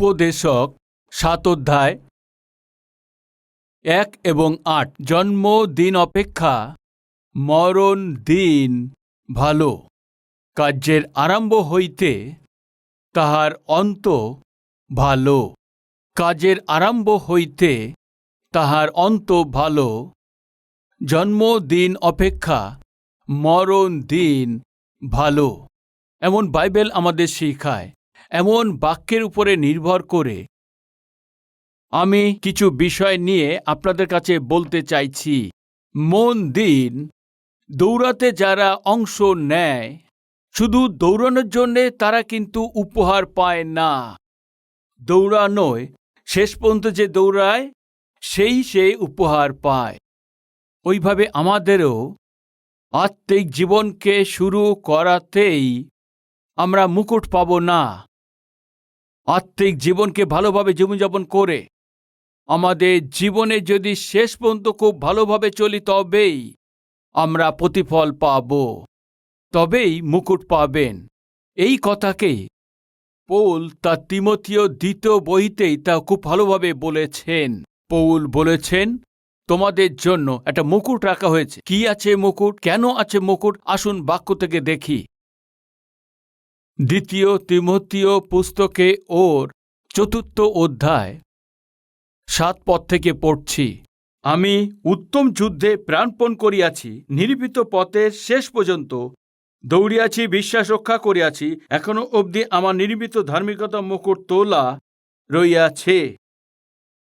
উপদেশক, সাত অধ্যায়, এক এবং আট। জন্মদিন অপেক্ষা, মরণ দিন ভালো। কার্যের আরম্ভ হইতে তাহার অন্ত ভালো। কাজের আরম্ভ হইতে তাহার অন্ত ভালো। জন্মদিন অপেক্ষা, মরণ দিন ভালো। এমন বাইবেল আমাদের শিখায়। এমন বাক্যের উপরে নির্ভর করে। আমি কিছু বিষয় নিয়ে আপনাদের কাছে বলতে চাইছি। মন দিন, দৌড়াতে যারা অংশ নেয়, শুধু দৌড়ানোর জন্যে তারা কিন্তু উপহার পায় না। দৌড়ানোয়, শেষ পর্যন্ত যে দৌড়ায়, সেই সে উপহার পায়। ওইভাবে আমাদেরও আত্মিক জীবনকে শুরু করাতেই আমরা মুকুট পাব না। আত্মিক জীবনকে ভালোভাবে জীবনযাপন করে। আমাদের জীবনে যদি শেষ পর্যন্ত খুব ভালোভাবে চলি, তবেই আমরা প্রতিফল পাব। তবেই মুকুট পাবেন। এই কথাকেই পৌল তা তিমথীয় দ্বিতীয় বইতেই তা খুব ভালোভাবে বলেছেন। পৌল বলেছেন, তোমাদের জন্য একটা মুকুট রাখা হয়েছে। কি আছে মুকুট? কেন আছে মুকুট? আসুন বাক্য থেকে দেখি। দ্বিতীয় তিমথীয় পুস্তকে ওর চতুর্থ অধ্যায়। সাত পদ থেকে পড়ছি। আমি উত্তম যুদ্ধে প্রাণপণ করিয়াছি, নিরীপিত পথে শেষ পর্যন্ত দৌড়িয়াছি, বিশ্বাস রক্ষা করিয়াছি এখনও অবধি আমার নির্মিত ধার্মিকতা মুকুট তোলা রইয়াছে।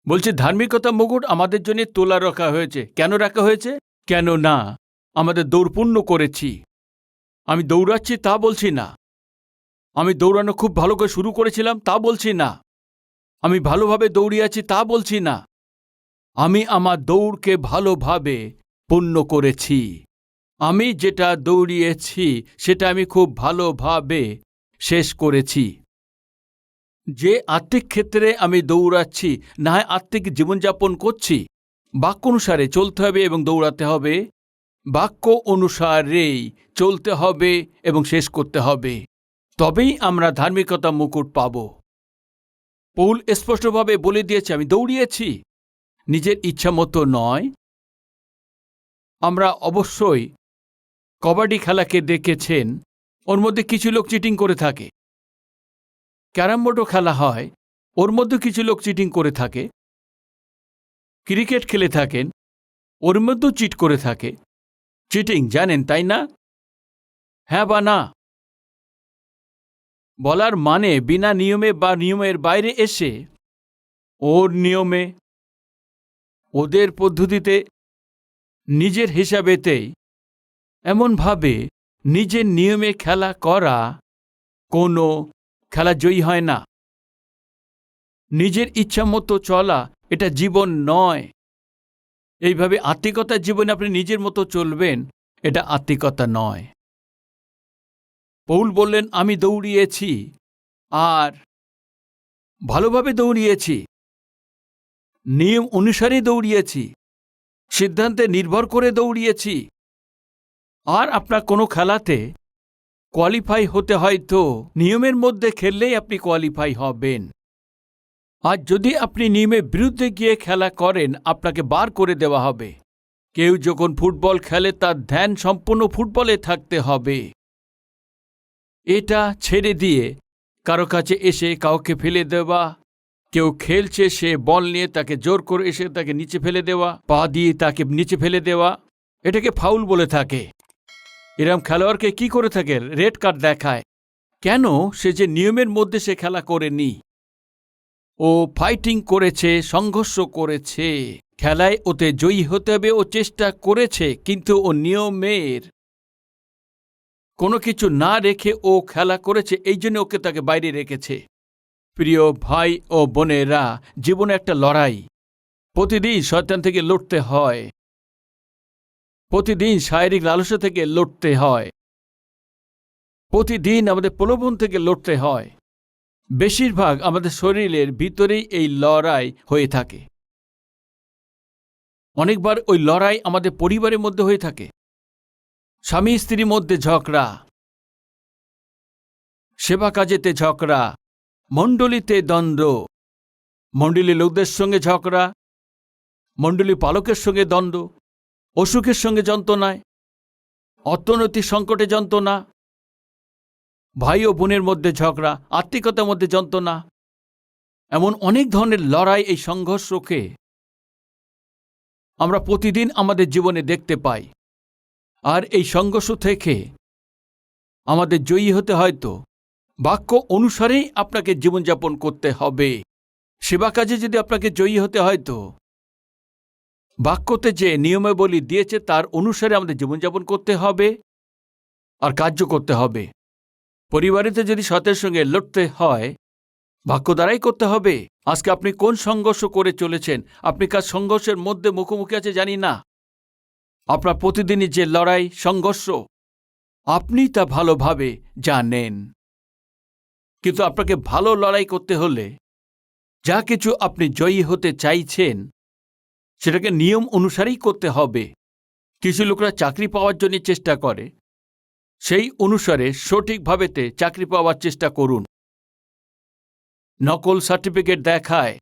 বলছে, ধার্মিকতা মুকুট আমাদের জন্য তোলা রাখা হয়েছে। কেন রাখা হয়েছে? কেন না? আমাদের দৌড়পূর্ণ করেছি। আমি দৌড়াচ্ছি তা বলছি না। আমি দৌড়ানো খুব ভালো করে শুরু করেছিলাম, তা বলছি না। আমি ভালোভাবে দৌড়িয়াছি তা বলছি না। আমি আমার দৌড়কে ভালোভাবে পূর্ণ করেছি। আমি যেটা দৌড়িয়েছি, সেটা আমি খুব ভালোভাবে শেষ করেছি। যে আত্মিক ক্ষেত্রে আমি দৌড়াচ্ছি, না হয় আত্মিক জীবনযাপন করছি, বাক্য অনুসারে চলতে হবে এবং দৌড়াতে হবে। বাক্য অনুসারেই চলতে হবে এবং শেষ করতে হবে। তবেই আমরা ধার্মিকতা মুকুট পাব। পৌল স্পষ্টভাবে বলে দিয়েছে, আমি দৌড়িয়েছি। নিজের ইচ্ছা মতো নয়। আমরা অবশ্যই কবাডি খেলাকে দেখেছেন, ওর মধ্যে কিছু লোক চিটিং করে থাকে। ক্যারাম বোর্ডও খেলা হয়, ওর মধ্যে কিছু লোক চিটিং করে থাকে। ক্রিকেট খেলে থাকেন, ওর মধ্যেও চিট করে থাকে। চিটিং জানেন, তাই না? হ্যাঁ বা না? বলার মানে বিনা নিয়মে বা নিয়মের বাইরে এসে, ওর নিয়মে, ওদের পদ্ধতিতে, নিজের হিসাবেতেই এমনভাবে নিজের নিয়মে খেলা করা কোনো খেলা জয়ী হয় না। নিজের ইচ্ছা মতো চলা, এটা জীবন নয়। এইভাবে আত্মিকতার জীবনে আপনি নিজের মতো চলবেন, এটা আত্মিকতা নয়। পৌল বললেন, আমি দৌড়িয়েছি। আর ভালোভাবে দৌড়িয়েছি। নিয়ম অনুসারে দৌড়িয়েছি। সিদ্ধান্তে নির্ভর করে দৌড়িয়েছি। আর আপনার কোনো খেলাতে কোয়ালিফাই হতে হয়তো নিয়মের মধ্যে খেললেই আপনি কোয়ালিফাই হবেন। আর যদি আপনি নিয়মের বিরুদ্ধে গিয়ে খেলা করেন, আপনাকে বার করে দেওয়া হবে। কেউ যখন ফুটবল খেলে, তার ধ্যান সম্পূর্ণ ফুটবলে থাকতে হবে। এটা ছেড়ে দিয়ে কারও কাছে এসে কাউকে ফেলে দেওয়া, কেউ খেলছে সে বল নিয়ে তাকে জোর করে এসে তাকে নিচে ফেলে দেওয়া, পা দিয়ে তাকে নিচে ফেলে দেওয়া, এটাকে ফাউল বলে থাকে। এরম খেলোয়াড়কে কি করে থাকে? রেড কার্ড দেখায়। কেন সে যে নিয়মের মধ্যে সে খেলা করেনি? ও ফাইটিং করেছে, সংঘর্ষ করেছে, খেলায় ওতে জয়ী হতে হবে, ও চেষ্টা করেছে, কিন্তু ও নিয়মের কোনো কিছু না রেখে ও খেলা করেছে, এই জন্য ওকে তাকে বাইরে রেখেছে। প্রিয় ভাই ও বোনেরা, জীবনে একটা লড়াই। প্রতিদিন শয়তান থেকে লড়তে হয়। প্রতিদিন শারীরিক লালসা থেকে লড়তে হয়। প্রতিদিন আমাদের প্রলোভন থেকে লড়তে হয়। বেশিরভাগ আমাদের শরীরের ভিতরেই এই লড়াই হয়ে থাকে। অনেকবার ওই লড়াই আমাদের পরিবারের মধ্যে হয়ে থাকে। স্বামী স্ত্রীর মধ্যে ঝগড়া, সেবা কাজেতে ঝগড়া, মণ্ডলীতে দ্বন্দ্ব। মণ্ডলী লোকদের সঙ্গে ঝগড়া, মণ্ডলী পালকের সঙ্গে দ্বন্দ্ব, অসুখের সঙ্গে যন্ত্রণায়, অর্থনৈতিক সংকটে যন্ত্রণা, ভাই ও বোনের মধ্যে ঝগড়া আত্মিকতার মধ্যে যন্ত্রণা, এমন অনেক ধরনের লড়াই এই সংঘর্ষকে আমরা প্রতিদিন আমাদের জীবনে দেখতে পাই। আর এই সংঘর্ষ থেকে আমাদের জয়ী হতে হয়তো। বাক্য অনুসারেই আপনাকে জীবনযাপন করতে হবে। সেবা কাজে যদি আপনাকে জয়ী হতে হয়তো, বাক্যতে যে নিয়মাবলী দিয়েছে তার অনুসারে আমাদের জীবনযাপন করতে হবে আর কার্য করতে হবে। পরিবারেতে যদি সতের সঙ্গে লড়তে হয়, বাক্য দ্বারাই করতে হবে। আজকে আপনি কোন সংঘর্ষ করে চলেছেন? আপনি কার সংঘর্ষের মধ্যে মুখোমুখি আছে জানি না। আপনার প্রতিদিনই যে লড়াই, সংঘর্ষ, আপনি তা ভালোভাবে জানেন। কিন্তু আপনাকে ভালো লড়াই করতে হলে যা কিছু আপনি জয়ী হতে চাইছেন, সেটাকে নিয়ম অনুসারেই করতে হবে। কিছু লোকরা চাকরি পাওয়ার জন্য চেষ্টা করে, সেই অনুসারে সঠিকভাবেতে চাকরি পাওয়ার চেষ্টা করুন। নকল সার্টিফিকেট দেখায়,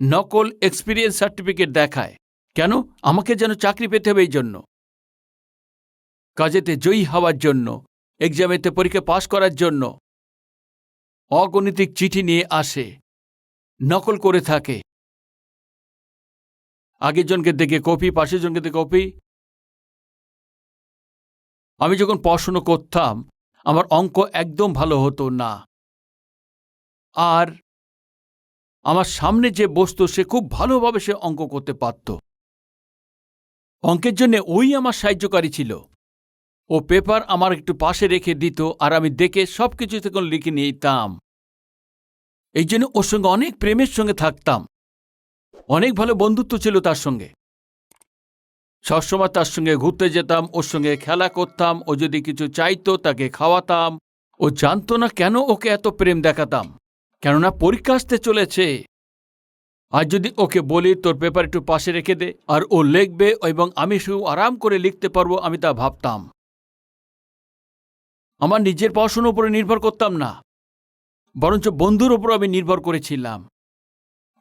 নকল এক্সপিরিয়েন্স সার্টিফিকেট দেখায়। কেন? আমাকে যেন চাকরি পেতে হবে এই জন্য কাজেতে জয়ী হওয়ার জন্য, এক্সামেতে পরীক্ষা পাশ করার জন্য। অগণিতিক চিঠি নিয়ে আসে, নকল করে থাকে। আগের জনকে দেখে কপি, পাশের জনকে দেখে কপি। আমি যখন পড়াশুনো করতাম, আমার অঙ্ক একদম ভালো হতো না। আর আমার সামনে যে বসতো, সে খুব ভালোভাবে সে অঙ্ক করতে পারত। অঙ্কের জন্য ওই আমার সাহায্যকারী ছিল। ও পেপার আমার একটু পাশে রেখে দিত আর আমি দেখে সব কিছু তখন লিখে নিতাম। এই জন্য ওর সঙ্গে অনেক প্রেমের সঙ্গে থাকতাম। অনেক ভালো বন্ধুত্ব ছিল তার সঙ্গে। সবসময় তার সঙ্গে ঘুরতে যেতাম, ওর সঙ্গে খেলা করতাম, ও যদি কিছু চাইতো তাকে খাওয়াতাম। ও জানতো না কেন ওকে এত প্রেম দেখাতাম। কেননা পরীক্ষা আসতে চলেছে। আর যদি ওকে বলি, তোর পেপার একটু পাশে রেখে দে, আর ও লিখবে এবং আমি শুধু আরাম করে লিখতে পারব, আমি তা ভাবতাম। আমার নিজের পড়াশোনার উপরে নির্ভর করতাম না। বরঞ্চ বন্ধুর ওপর আমি নির্ভর করেছিলাম।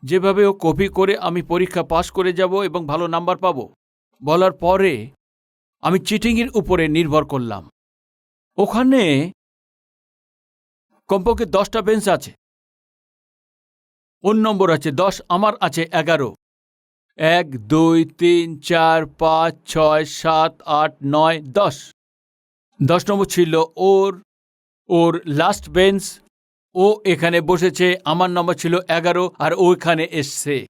যেভাবে ও কপি করে আমি পরীক্ষা পাশ করে যাব এবং ভালো নাম্বার পাব। বলার পরে আমি চিটিংয়ের উপরে নির্ভর করলাম। ওখানে কমপক্ষে দশটা বেঞ্চ আছে। ওর নম্বর আছে? দশ, আমার আছে এগারো। এক, দুই, তিন, চার, পাঁচ, ছয়, সাত, আট, নয়, দশ। দশ নম্বর ছিল ওর ওর লাস্ট বেঞ্চ ও এখানে বসেছে, আমার নম্বর ছিল এগারো, আর ও এখানে এসছে।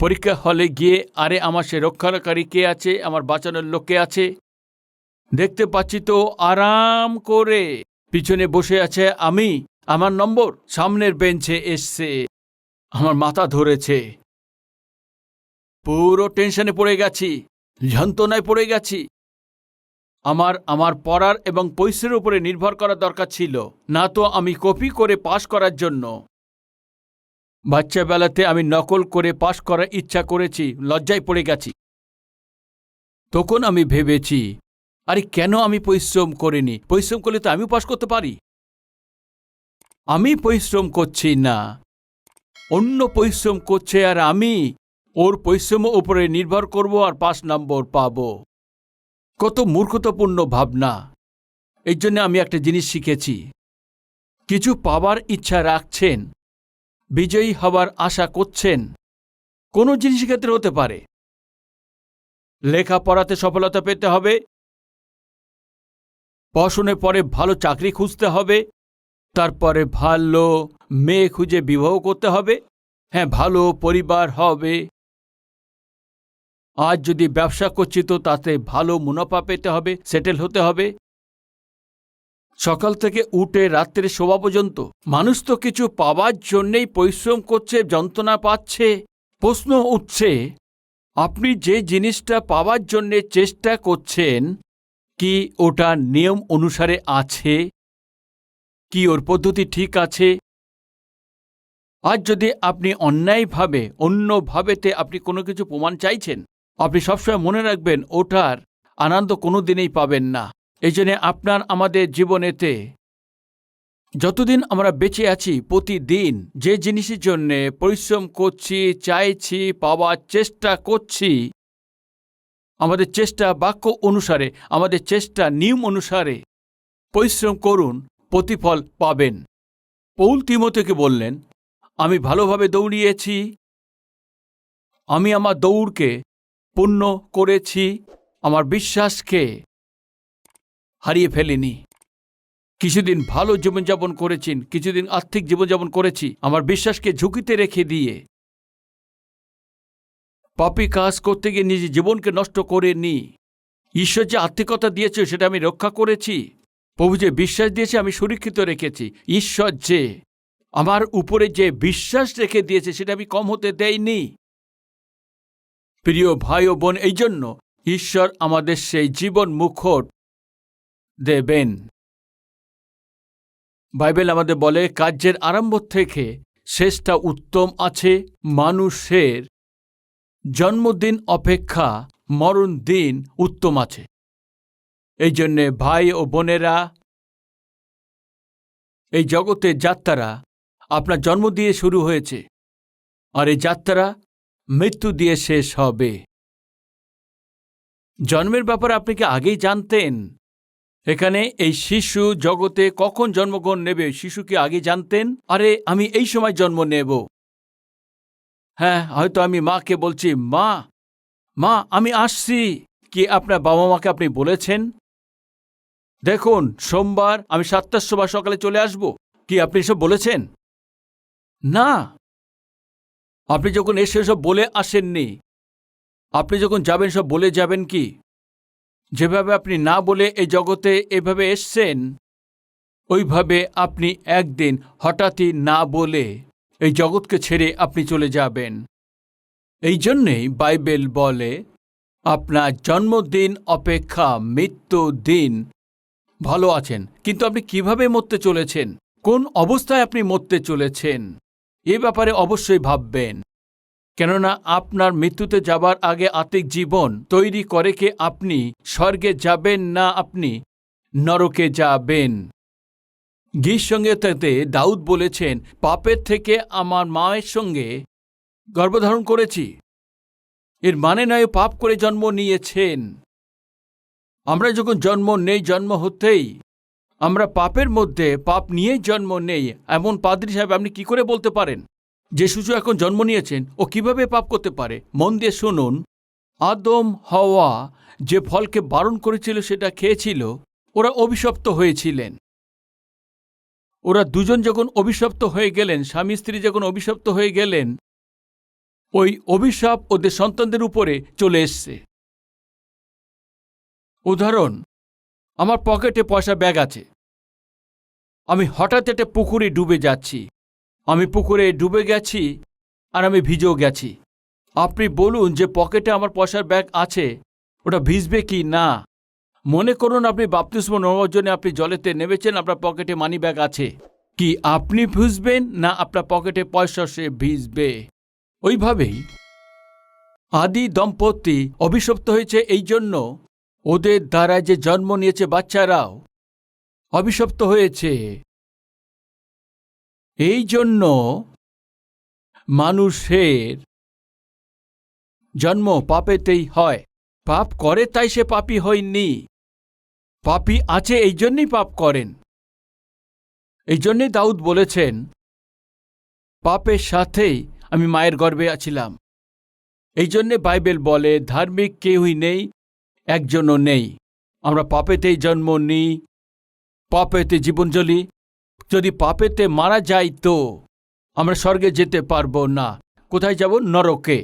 পরীক্ষা হলে গিয়ে, আরে আমার সে রক্ষাকারী কে আছে? আমার বাঁচানোর লোক কে আছে? দেখতে পাচ্ছি তো, আরাম করে। পিছনে বসে আছে আমি, আমার নম্বর, সামনের বেঞ্চে এসছে। আমার মাথা ধরেছে। পুরো টেনশনে পড়ে গেছি, যন্ত্রণায় পড়ে গেছি। আমার আমার পড়ার এবং পরিশ্রমের উপরে নির্ভর করা দরকার ছিল, না তো আমি কপি করে পাশ করার জন্য। বাচ্চাবেলাতে আমি নকল করে পাশ করার ইচ্ছা করেছি, লজ্জায় পড়ে গেছি। তখন আমি ভেবেছি, আরে কেন আমি পরিশ্রম করিনি? পরিশ্রম করলে তো আমিও পাশ করতে পারি। আমি পরিশ্রম করছি না। অন্য পরিশ্রম করছে আর আমি ওর পরিশ্রম উপরে নির্ভর করব আর পাঁচ নম্বর পাব। কত মূর্খতাপূর্ণ ভাবনা। এই জন্য আমি একটা জিনিস শিখেছি। কিছু পাবার ইচ্ছা রাখছেন, বিজয়ী হবার আশা করছেন, কোনো জিনিসের ক্ষেত্রে হতে পারে। লেখাপড়াতে সফলতা পেতে হবে। পড়াশোনার পরে ভালো চাকরি খুঁজতে হবে। তারপরে ভালো মেয়ে খুঁজে বিবাহ করতে হবে। হ্যাঁ ভালো পরিবার হবে। আজ যদি ব্যবসা করছি তো তাতে ভালো মুনাফা পেতে হবে, সেটেল হতে হবে। সকাল থেকে উঠে রাত্রে শোভা পর্যন্ত মানুষ তো কিছু পাওয়ার জন্যেই পরিশ্রম করছে, যন্ত্রণা পাচ্ছে। প্রশ্ন উঠছে, আপনি যে জিনিসটা পাওয়ার জন্যে চেষ্টা করছেন, কি ওটা নিয়ম অনুসারে আছে? কি ওর পদ্ধতি ঠিক আছে? আজ যদি আপনি অন্যায়ভাবে, অন্যভাবেতে আপনি কোনো কিছু প্রমাণ চাইছেন, আপনি সবসময় মনে রাখবেন ওটার আনন্দ কোনো দিনেই পাবেন না। এই জন্যে আপনার আমাদের জীবনেতে যতদিন আমরা বেঁচে আছি, প্রতিদিন যে জিনিসের জন্য পরিশ্রম করছি, চাইছি, পাওয়ার চেষ্টা করছি, আমাদের চেষ্টা বাক্য অনুসারে, আমাদের চেষ্টা নিয়ম অনুসারে পরিশ্রম করুন। প্রতিফল পাবেন। পৌল তিমোথেকে বললেন, আমি ভালোভাবে দৌড়িয়েছি। আমি আমার দৌড়কে পূর্ণ করেছি। আমার বিশ্বাসকে হারিয়ে ফেলিনি। কিছুদিন ভালো জীবনযাপন করেছেন কিছুদিন আর্থিক জীবনযাপন করেছি। আমার বিশ্বাসকে ঝুঁকিতে রেখে দিয়ে। পাপি কাজ করতে গিয়ে নিজের জীবনকে নষ্ট করে নি ঈশ্বর যে আত্মিকতা দিয়েছে, সেটা আমি রক্ষা করেছি। প্রভু যে বিশ্বাস দিয়েছে, আমি সুরক্ষিত রেখেছি। ঈশ্বর যে, আমার উপরে যে বিশ্বাস রেখে দিয়েছে, সেটা আমি কম হতে দেয়নি প্রিয় ভাই ও বোন এই জন্য ঈশ্বর আমাদের সেই জীবন মুখট দেবেন। বাইবেল আমাদের বলে, কার্যের আরম্ভ থেকে শেষটা উত্তম আছে, মানুষের জন্মদিন অপেক্ষা মরণ দিন উত্তম আছে। এই জন্যে ভাই ও বোনেরা, এই জগতের যাত্রারা আপনার জন্ম দিয়ে শুরু হয়েছে আর এই যাত্রা মৃত্যু দিয়ে শেষ হবে। জন্মের ব্যাপারে আপনি কি আগেই জানতেন? এখানে এই শিশু জগতে কখন জন্মগ্রহণ নেবে? শিশু কি আগে জানতেন? আরে, আমি এই সময় জন্ম নেব। হ্যাঁ হয়তো আমি মাকে বলছি, মা মা, আমি আসছি। কি আপনার বাবা মাকে আপনি বলেছেন? দেখুন, সোমবার আমি সাতটার সময় সকালে চলে আসব। কি আপনি এসব বলেছেন? না। আপনি যখন এসে সব বলে আসেননি, আপনি যখন যাবেন, সব বলে যাবেন কি? যেভাবে আপনি না বলে এই জগতে এভাবে এসছেন, ওইভাবে আপনি একদিন হঠাৎই না বলে এই জগৎকে ছেড়ে আপনি চলে যাবেন। এই জন্যেই বাইবেল বলে, আপনার জন্মদিন অপেক্ষা মৃত্যু দিন ভালো আছেন, কিন্তু আপনি কীভাবে মরতে চলেছেন? কোন অবস্থায় আপনি মরতে চলেছেন? এ ব্যাপারে অবশ্যই ভাববেন। কেননা আপনার মৃত্যুতে যাবার আগে আত্মিক জীবন তৈরি করে কে আপনি, স্বর্গে যাবেন না আপনি, নরকে যাবেন। গীর সঙ্গে তাতে দাউদ বলেছেন, পাপের থেকে আমার মায়ের সঙ্গে গর্ভধারণ করেছি। এর মানে নয় পাপ করে জন্ম নিয়েছেন। আমরা যখন জন্ম নেই, জন্ম হতেই, আমরা পাপের মধ্যে পাপ নিয়ে জন্ম নেই, এমন পাদ্রী সাহেব আপনি কি করে বলতে পারেন? যে শিশু এখন জন্ম নিয়েছেন, ও কীভাবে পাপ করতে পারে? মন দিয়ে শুনুন। আদম, হওয়া যে ফলকে বারণ করেছিল, সেটা খেয়েছিল, ওরা অভিশপ্ত হয়েছিলেন। ওরা দুজন যখন অভিশপ্ত হয়ে গেলেন, স্বামী স্ত্রী যখন অভিশপ্ত হয়ে গেলেন, ওই অভিশাপ ওদের সন্তানদের উপরে চলে এসছে। উদাহরণ, আমার পকেটে পয়সা ব্যাগ আছে। আমি হঠাৎ একটা পুকুরে ডুবে যাচ্ছি। আমি পুকুরে ডুবে গেছি আর আমি ভিজেও গেছি। আপনি বলুন যে পকেটে আমার পয়সার ব্যাগ আছে, ওটা ভিজবে কি না? মনে করুন আপনি বাপতিস্ম নেওয়ার জন্য আপনি জলেতে নেমেছেন, আপনার পকেটে মানি ব্যাগ আছে। কি আপনি ভিজবেন না আপনার পকেটে পয়সা সে ভিজবে? ওইভাবেই আদি দম্পতি অভিশপ্ত হয়েছে এই জন্য ওদের দ্বারা যে জন্ম নিয়েছে বাচ্চারাও অভিশপ্ত হয়েছে। এই জন্য মানুষের জন্ম পাপেতেই হয়। পাপ করে তাই সে পাপি হয়নি। পাপি আছে, এই জন্যই পাপ করেন। এই জন্যই দাউদ বলেছেন, পাপের সাথেই আমি মায়ের গর্বে আছিলাম। এই জন্যে বাইবেল বলে, ধার্মিক কেউই নেই একজনও নেই। আমরা পাপেতেই জন্ম নিই, পাপেতে জীবন জ্বলি। যদি পাপেতে মারা যাই তো আমরা স্বর্গে যেতে পারব না। কোথায় যাব? নরকে।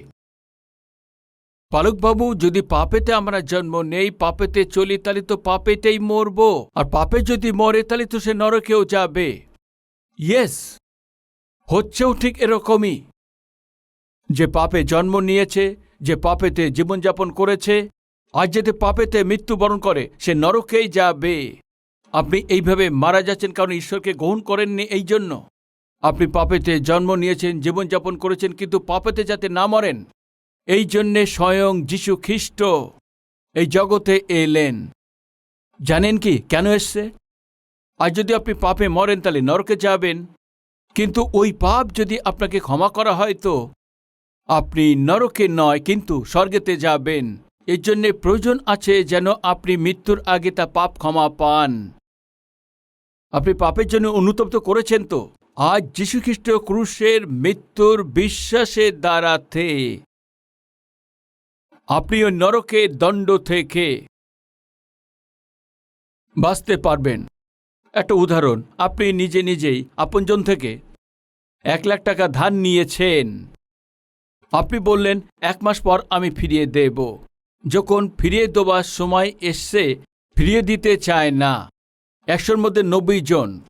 পালকবাবু, যদি পাপেতে আমরা জন্ম নেই, পাপেতে চলি, তাহলে তো পাপেতেই মরব। আর পাপে যদি মরে, তাহলে তো সে নরকেও যাবে। ইয়েস, হচ্ছেও ঠিক এরকমই। যে পাপে জন্ম নিয়েছে, যে পাপেতে জীবনযাপন করেছে আজ যাতে পাপেতে মৃত্যুবরণ করে, সে নরকেই যাবে। আপনি এইভাবে মারা যাচ্ছেন কারণ ঈশ্বরকে গ্রহণ করেননি এই জন্য। আপনি পাপেতে জন্ম নিয়েছেন, জীবনযাপন করেছেন, কিন্তু পাপেতে যাতে না মরেন, এই জন্যে স্বয়ং যীশু খ্রিস্ট এই জগতে এলেন। জানেন কি কেন এসছে? আর যদি আপনি পাপে মরেন, তাহলে নরকে যাবেন। কিন্তু ওই পাপ যদি আপনাকে ক্ষমা করা হয় তো, আপনি নরকে নয়, কিন্তু স্বর্গেতে যাবেন। এর জন্যে প্রয়োজন আছে যেন আপনি মৃত্যুর আগে তা পাপ ক্ষমা পান। আপনি পাপের জন্য অনুতপ্ত করেছেন তো? আজ যীশুখ্রিস্ট ক্রুশের মৃত্যুর বিশ্বাসের দ্বারাতে আপনি ওই নরকের দণ্ড থেকে বাঁচতে পারবেন। একটা উদাহরণ, আপনি নিজে নিজেই আপনজন থেকে এক লাখ টাকা ধান নিয়েছেন। আপনি বললেন, এক মাস পর আমি ফিরিয়ে দেব। যখন ফিরিয়ে দেওয়ার সময় এসছে, ফিরিয়ে দিতে চায় না। একশোর মধ্যে নব্বই জন।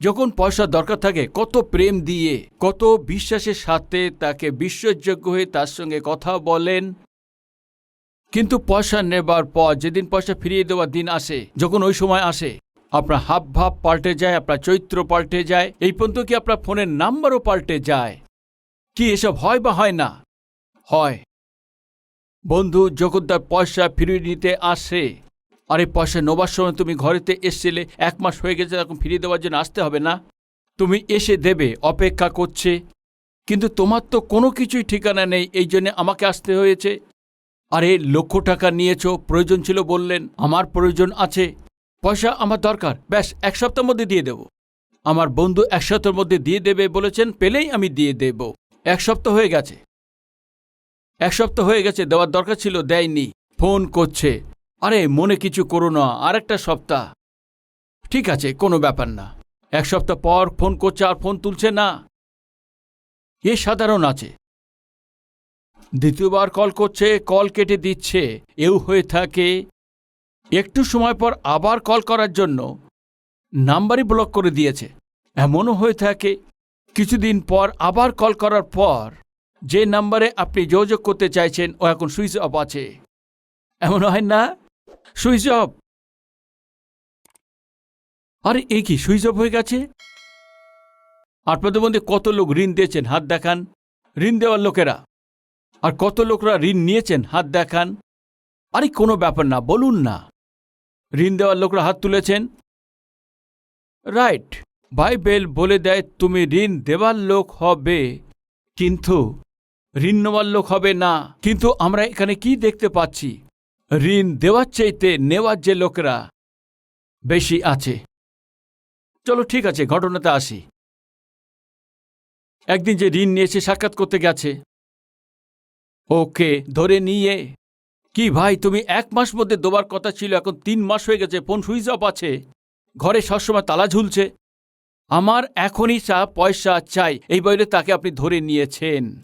যখন পয়সা দরকার থাকে, কত প্রেম দিয়ে, কত বিশ্বাসের সাথে তাকে বিশ্বাসযোগ্য হয়ে তার সঙ্গে কথা বলেন। কিন্তু পয়সা নেবার পর, যেদিন পয়সা ফিরিয়ে দেওয়ার দিন আসে, যখন ওই সময় আসে, আপনার হাব ভাব পাল্টে যায়, আপনার চৈত্র পাল্টে যায়, এই পর্যন্ত কি আপনার ফোনের নাম্বারও পাল্টে যায়? কি এসব হয় বা হয় না? হয়। বন্ধু যখন তার পয়সা ফিরিয়ে নিতে আসে। আরে পয়সা নেবার সময় তুমি ঘরেতে এসছিলে, এক মাস হয়ে গেছে এখন ফিরিয়ে দেওয়ার জন্য আসতে হবে না? তুমি এসে দেবে, অপেক্ষা করছে। কিন্তু তোমার তো কোনো কিছুই ঠিকানা নেই, এই জন্যে আমাকে আসতে হয়েছে। আরে লক্ষ টাকা নিয়েছো, প্রয়োজন ছিল বললেন। আমার প্রয়োজন আছে। পয়সা আমার দরকার, ব্যাস, এক সপ্তাহের মধ্যে দিয়ে দেব। আমার বন্ধু এক সপ্তাহের মধ্যে দিয়ে দেবে বলেছেন, পেলেই আমি দিয়ে দেব। এক সপ্তাহ হয়ে গেছে। এক সপ্তাহ হয়ে গেছে, দেওয়ার দরকার ছিল, দেয়নি। ফোন করছে। আরে, মনে কিছু করো না, আরেকটা সপ্তাহ। ঠিক আছে, কোনো ব্যাপার না। এক সপ্তাহ পর ফোন করছে আর ফোন তুলছে না। এ সাধারণ আছে। দ্বিতীয়বার কল করছে, কল কেটে দিচ্ছে। এও হয়ে থাকে। একটু সময় পর আবার কল করার জন্য নাম্বারই ব্লক করে দিয়েছে। এমনও হয়ে থাকে। কিছুদিন পর আবার কল করার পর যে নাম্বারে আপনি যোগাযোগ করতে চাইছেন, ও এখন সুইচ অফ আছে। এমন হয় না? Switch off! আরে, এ কি, সুইচ অফ হয়ে গেছে? আপনাদের মধ্যে কত লোক ঋণ দিয়েছেন, হাত দেখান। ঋণ দেওয়ার লোকেরা। আর কত লোকরা ঋণ নিয়েছেন, হাত দেখান। আরে, কোনো ব্যাপার না, বলুন না। ঋণ দেওয়ার লোকরা হাত তুলেছেন। রাইট, বাইবেল বলে দেয়, তুমি ঋণ দেওয়ার লোক হবে, কিন্তু ঋণ নেওয়ার লোক হবে না। কিন্তু আমরা এখানে কি দেখতে পাচ্ছি? ঋণ দেওয়ার চাইতে নেওয়ার যে লোকেরা বেশি আছে। চলো ঠিক আছে, ঘটনাতে আসি। একদিন যে ঋণ নিয়েছে সাক্ষাৎ করতে গেছে। ওকে, ধরে নিয়ে। কি ভাই, তুমি এক মাস মধ্যে দেবার কথা ছিল, এখন তিন মাস হয়ে গেছে, ফোন সুইচ অফ আছে। ঘরে সবসময় তালা ঝুলছে। আমার এখনই চা পয়সা চাই, এই বইলে তাকে আপনি ধরে নিয়েছেন।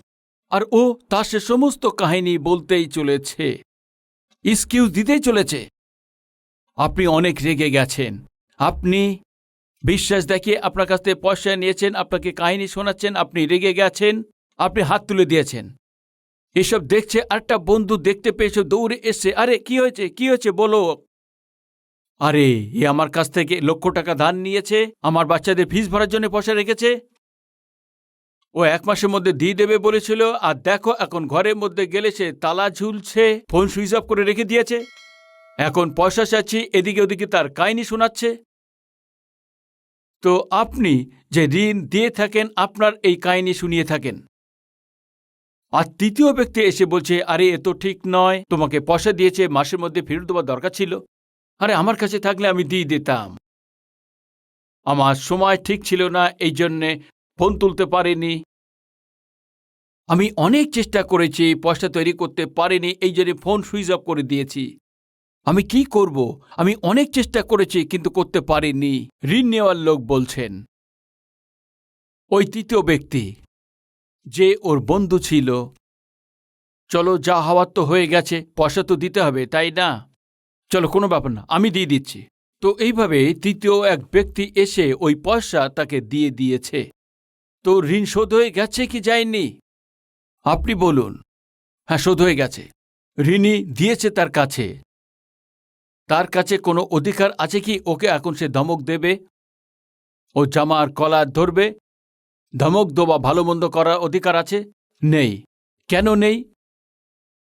আর ও তার সে সমস্ত কাহিনী বলতেই চলেছে। এক্সকিউজ দিতেই চলেছে। আপনি অনেক রেগে গেছেন। আপনি বিশ্বাস দেখিয়ে আপনার কাছ থেকে পয়সা নিয়েছেন, আপনাকে কাহিনী শোনাচ্ছেন, আপনি রেগে গেছেন, আপনি হাত তুলে দিয়েছেন। এসব দেখছে, আরেকটা বন্ধু দেখতে পেয়েছে, দৌড়ে এসছে, আরে, কি হয়েছে কি হয়েছে বলো? আরে, এ আমার কাছ থেকে লক্ষ টাকা ধার নিয়েছে, আমার বাচ্চাদের ফিস ভরার জন্য পয়সা রেখেছে? ও এক মাসের মধ্যে দিয়ে দেবে বলেছিল, আর দেখো এখন ঘরের মধ্যে গেলে সে তালা ঝুলছে, ফোন সুইচ অফ করে রেখে দিয়েছে। এখন পয়সা চাচ্ছি, এদিকে ওদিকে তার কাহিনী শোনাচ্ছে। তো আপনি যে ঋণ দিয়ে থাকেন, আপনার এই কাহিনী শুনিয়ে থাকেন। আর তৃতীয় ব্যক্তি এসে বলছে, আরে, এ তো ঠিক নয়, তোমাকে পয়সা দিয়েছে, মাসের মধ্যে ফেরত দেওয়ার দরকার ছিল। আরে, আমার কাছে থাকলে আমি দিয়ে দিতাম। আমার সময় ঠিক ছিল না, এই জন্যে ফোন তুলতে পারিনি। আমি অনেক চেষ্টা করেছি, পয়সা তৈরি করতে পারিনি, এই জন্য ফোন সুইচ অফ করে দিয়েছি। আমি কি করব? আমি অনেক চেষ্টা করেছি, কিন্তু করতে পারিনি, ঋণ নেওয়ার লোক বলছেন। ওই তৃতীয় ব্যক্তি, যে ওর বন্ধু ছিল। চলো, যা হওয়ার তো হয়ে গেছে, পয়সা তো দিতে হবে, তাই না? চলো, কোনো ব্যাপার না, আমি দিয়ে দিচ্ছি। তো এইভাবে তৃতীয় এক ব্যক্তি এসে ওই পয়সা তাকে দিয়ে দিয়েছে। তো ঋণ শোধ হয়ে গেছে কি যায়নি? আপনি বলুন। হ্যাঁ শোধ হয়ে গেছে। ঋণী দিয়েছে তার কাছে। তার কাছে কোনো অধিকার আছে কি? ওকে এখন সে ধমক দেবে। ও জামার কলার ধরবে। ধমক দেওয়া ভালো মন্দ করার অধিকার আছে? নেই। কেন নেই?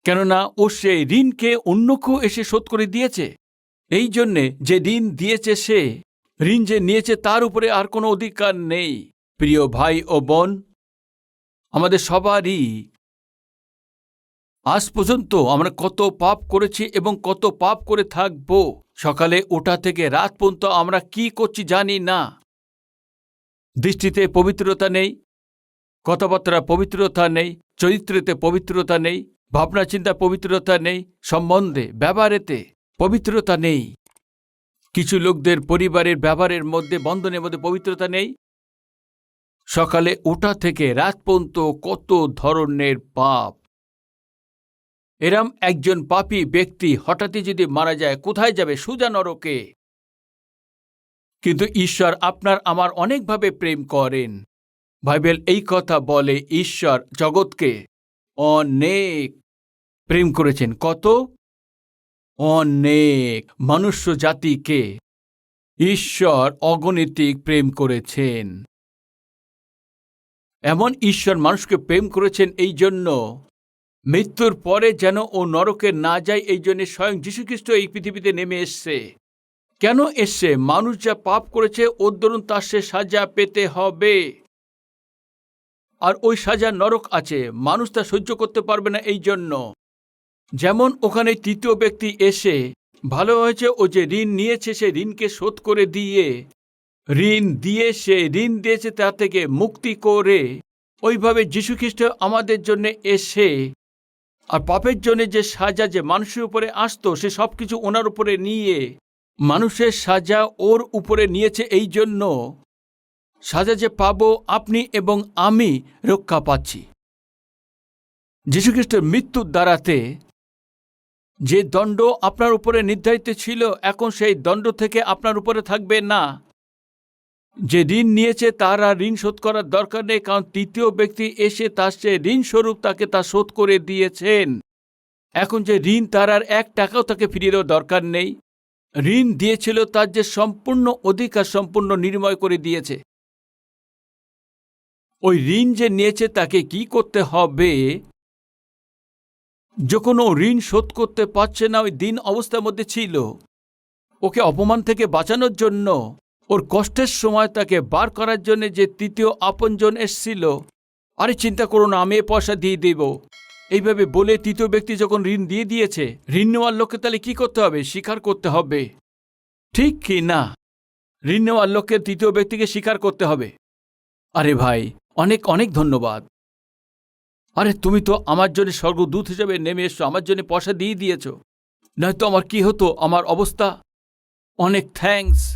কেননা ও সে ঋণকে অন্য কেউ এসে শোধ করে দিয়েছে। এই জন্যে যে ঋণ দিয়েছে সে, ঋণ যে নিয়েছে তার উপরে আর কোনো অধিকার নেই। প্রিয় ভাই ও বোন, আমাদের সবারই আজ পর্যন্ত আমরা কত পাপ করেছি এবং কত পাপ করে থাকব। সকালে ওঠা থেকে রাত পর্যন্ত আমরা কি করছি জানি না। দৃষ্টিতে পবিত্রতা নেই কথাবার্তা পবিত্রতা নেই, চরিত্রেতে পবিত্রতা নেই ভাবনা চিন্তা পবিত্রতা নেই, সম্বন্ধে, ব্যবহারেতে পবিত্রতা নেই। কিছু লোকদের পরিবারের, ব্যবহারের মধ্যে, বন্ধনের মধ্যে পবিত্রতা নেই সকালে ওঠা থেকে রাত পর্যন্ত কত ধরনের পাপ। এরম একজন পাপী ব্যক্তি হঠাৎই যদি মারা যায়, কোথায় যাবে সুজা নরকে? কিন্তু ঈশ্বর আপনার আমার অনেকভাবে প্রেম করেন। বাইবেল এই কথা বলে ঈশ্বর জগৎকে অনেক প্রেম করেছেন। কত? অনেক মনুষ্য জাতিকে ঈশ্বর অগণিতিক প্রেম করেছেন। এমন ঈশ্বর মানুষকে প্রেম করেছেন এই জন্য। মৃত্যুর পরে যেন ও নরকে না যায়, এই জন্য স্বয়ং যীশুখ্রিস্ট এই পৃথিবীতে নেমে এসছে। কেন এসছে? মানুষ যা পাপ করেছে, ওর দরুন তার সে সাজা পেতে হবে। আর ওই সাজা নরক আছে, মানুষ তা সহ্য করতে পারবে না এই জন্য। যেমন ওখানে তৃতীয় ব্যক্তি এসে, ভালো হয়েছে ও যে ঋণ নিয়েছে, সে ঋণকে শোধ করে দিয়ে ঋণ দিয়ে সে, ঋণ দিয়েছে তা থেকে মুক্তি করে। ওইভাবে যীশুখ্রিস্ট আমাদের জন্য এসে আর পাপের জন্য যে সাজা যে মানুষের উপরে আসতো, সে সব কিছু ওনার উপরে নিয়ে মানুষের সাজা ওর উপরে নিয়েছে এই জন্য। সাজা যে পাব আপনি এবং আমি রক্ষা পাচ্ছি। যীশুখ্রিস্টের মৃত্যুর দ্বারাতে যে দণ্ড আপনার উপরে নির্ধারিত ছিল, এখন সেই দণ্ড থেকে আপনার উপরে থাকবে না। যে ঋণ নিয়েছে তার আর ঋণ শোধ করার দরকার নেই, কারণ তৃতীয় ব্যক্তি এসে তার সে ঋণ স্বরূপ তাকে তা শোধ করে দিয়েছেন। এখন যে ঋণ তার আর এক টাকাও তাকে ফিরিয়ে দেওয়ার দরকার নেই। ঋণ দিয়েছিল তার যে সম্পূর্ণ অধিকার, সম্পূর্ণ নির্ময় করে দিয়েছে। ওই ঋণ যে নিয়েছে তাকে কি করতে হবে? যখন ও ঋণ শোধ করতে পারছে না, ওই দিন অবস্থার মধ্যে ছিল। ওকে অপমান থেকে বাঁচানোর জন্য ওর কষ্টের সময় তাকে বার করার জন্য যে তৃতীয় আপনজন এসছিল। আরে চিন্তা করো না, আমি এ পয়সা দিয়ে দেব। এইভাবে বলে তৃতীয় ব্যক্তি যখন ঋণ দিয়ে দিয়েছে, ঋণ নেওয়ার লোককে তাহলে কি করতে হবে? স্বীকার করতে হবে। ঠিক কি না? ঋণ নেওয়ার লোককে তৃতীয় ব্যক্তিকে স্বীকার করতে হবে। আরে ভাই, অনেক অনেক ধন্যবাদ। আরে তুমি তো আমার জন্য স্বর্গদূত হিসেবে নেমে এসছো, আমার জন্য পয়সা দিয়ে দিয়েছ। নয়তো আমার কি হতো? আমার অবস্থা? অনেক থ্যাঙ্কস।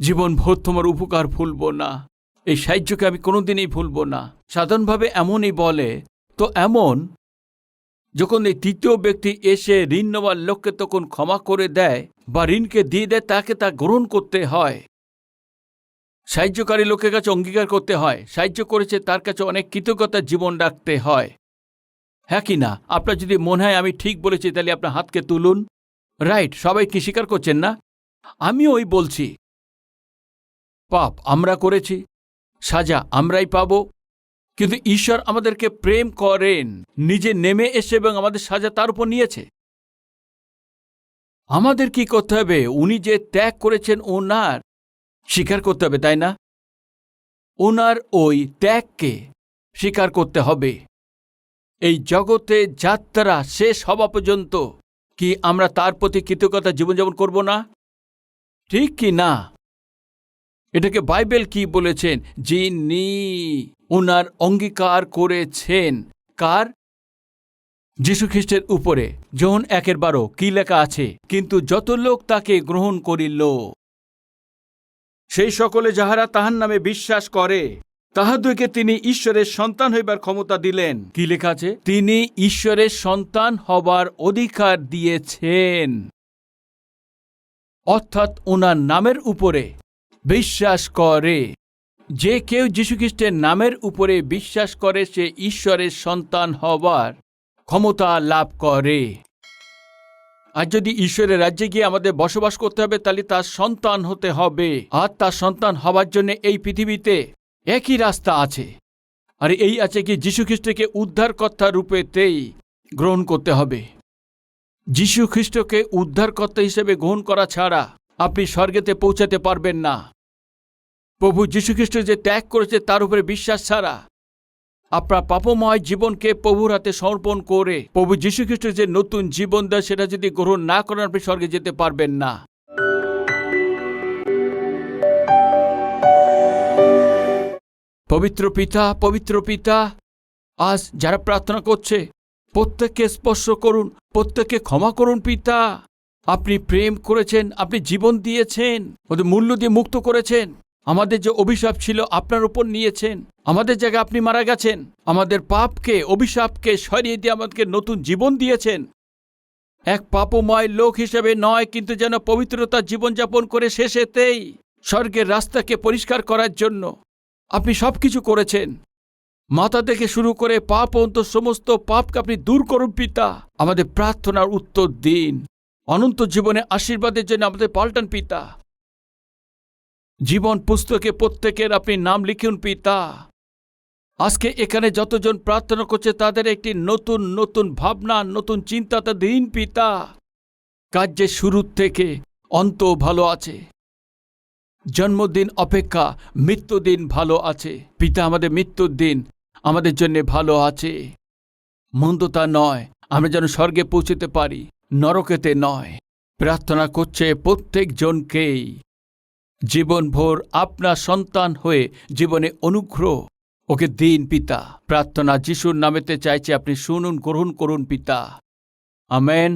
জীবন ভোর তোমার উপকার ভুলব না। এই সাহায্যকে আমি কোনোদিনই ভুলব না। সাধারণভাবে এমনই বলে, তো এমন, যখন এই তৃতীয় ব্যক্তি এসে ঋণ নেওয়ার লোককে তখন ক্ষমা করে দেয় বা ঋণকে দিয়ে দেয়, তাকে তা গ্রহণ করতে হয়। সাহায্যকারী লোকের কাছে অঙ্গীকার করতে হয়। সাহায্য করেছে, তার কাছে অনেক কৃতজ্ঞতার জীবন রাখতে হয়। হ্যাঁ কি না? আপনার যদি মনে হয়, আমি ঠিক বলেছি, তাহলে আপনার হাতকে তুলুন। রাইট, সবাই কি স্বীকার করছেন না? আমিও ওই বলছি। পাপ আমরা করেছি, সাজা আমরাই পাব। কিন্তু ঈশ্বর আমাদেরকে প্রেম করেন, নিজে নেমে এসে এবং আমাদের সাজা তার উপর নিয়েছে। আমাদের কি করতে হবে? উনি যে ত্যাগ করেছেন ওনার, স্বীকার করতে হবে, তাই না? ওনার ওই ত্যাগকে স্বীকার করতে হবে। এই জগতে যাত্রা শেষ হওয়া পর্যন্ত কি আমরা তার প্রতি কৃতজ্ঞতা জীবনযাপন করব না? ঠিক কি না? এটাকে বাইবেল কি বলেছেন? যিনি ওনার অঙ্গীকার করেছেন। কার? যীশু যীশুখ্রিস্টের উপরে। যখন একের বারো, কি লেখা আছে? কিন্তু যত লোক তাকে গ্রহণ করিল, সেই সকলে যাহারা তাহার নামে বিশ্বাস করে, তাহাদেরকে তিনি ঈশ্বরের সন্তান হইবার ক্ষমতা দিলেন। কি লেখা আছে? তিনি ঈশ্বরের সন্তান হবার অধিকার দিয়েছেন। অর্থাৎ ওনার নামের উপরে। বিশ্বাস করে। যে কেউ যীশুখ্রিস্টের নামের উপরে বিশ্বাস করে, সে ঈশ্বরের সন্তান হবার ক্ষমতা লাভ করে। আর যদি ঈশ্বরের রাজ্যে গিয়ে আমাদের বসবাস করতে হবে, তাহলে তার সন্তান হতে হবে। আর তার সন্তান হবার জন্য এই পৃথিবীতে একই রাস্তা আছে। আর এই আছে কি, যীশুখ্রিস্টকে উদ্ধারকর্তা রূপেতেই গ্রহণ করতে হবে। যীশু খ্রিস্টকে উদ্ধারকর্তা হিসেবে গ্রহণ করা ছাড়া আপনি স্বর্গেতে পৌঁছাতে পারবেন না। প্রভু যীশুখ্রিস্ট যে ত্যাগ করেছে তার উপরে বিশ্বাস ছাড়া আপনার পাপময় জীবনকে প্রভুর হাতে সমর্পণ করে প্রভু যীশুখ্রিস্ট যে নতুন জীবন দেয়, সেটা যদি গ্রহণ না করেন, আপনি স্বর্গে যেতে পারবেন না। পবিত্র পিতা পবিত্র পিতা, আজ যারা প্রার্থনা করছে, প্রত্যেককে স্পর্শ করুন, প্রত্যেককে ক্ষমা করুন পিতা। আপনি প্রেম করেছেন, আপনি জীবন দিয়েছেন, ওদের মূল্য দিয়ে মুক্ত করেছেন, আমাদের যে অভিশাপ ছিল আপনার উপর নিয়েছেন, আমাদের জায়গায় আপনি মারা গেছেন, আমাদের পাপকে, অভিশাপকে সরিয়ে দিয়ে আমাদেরকে নতুন জীবন দিয়েছেন। এক পাপময় লোক হিসেবে নয়, কিন্তু যেন পবিত্রতার জীবনযাপন করে শেষেতেই স্বর্গের রাস্তাকে পরিষ্কার করার জন্য আপনি সব কিছু করেছেন। মাথা থেকে শুরু করে পাপ পর্যন্ত সমস্ত পাপকে আপনি দূর করুন, পিতা। আমাদের প্রার্থনার উত্তর দিন। অনন্ত জীবনে আশীর্বাদের জন্য আমাদের পাল্টান পিতা। জীবন পুস্তকে প্রত্যেকের আপনি নাম লিখুন পিতা। আজকে এখানে যতজন প্রার্থনা করছে, তাদের একটি নতুন নতুন ভাবনা, নতুন চিন্তাটা দিন পিতা। কার্যের শুরুর থেকে অন্ত ভালো আছে। জন্মদিন অপেক্ষা মৃত্যুদিন ভালো আছে। পিতা, আমাদের মৃত্যুর দিন আমাদের জন্য ভালো আছে। মন্দতা নয়, আমরা যেন স্বর্গে পৌঁছতে পারি। নরকেতে নয়, প্রার্থনা করছে প্রত্যেক জনকেই জীবনভোর আপনার সন্তান হয়ে জীবনে অনুগ্রহ। ওকে দিন পিতা, প্রার্থনা যিশুর নামেতে চাইছে আপনি শুনুন, গ্রহণ করুন পিতা। আমেন।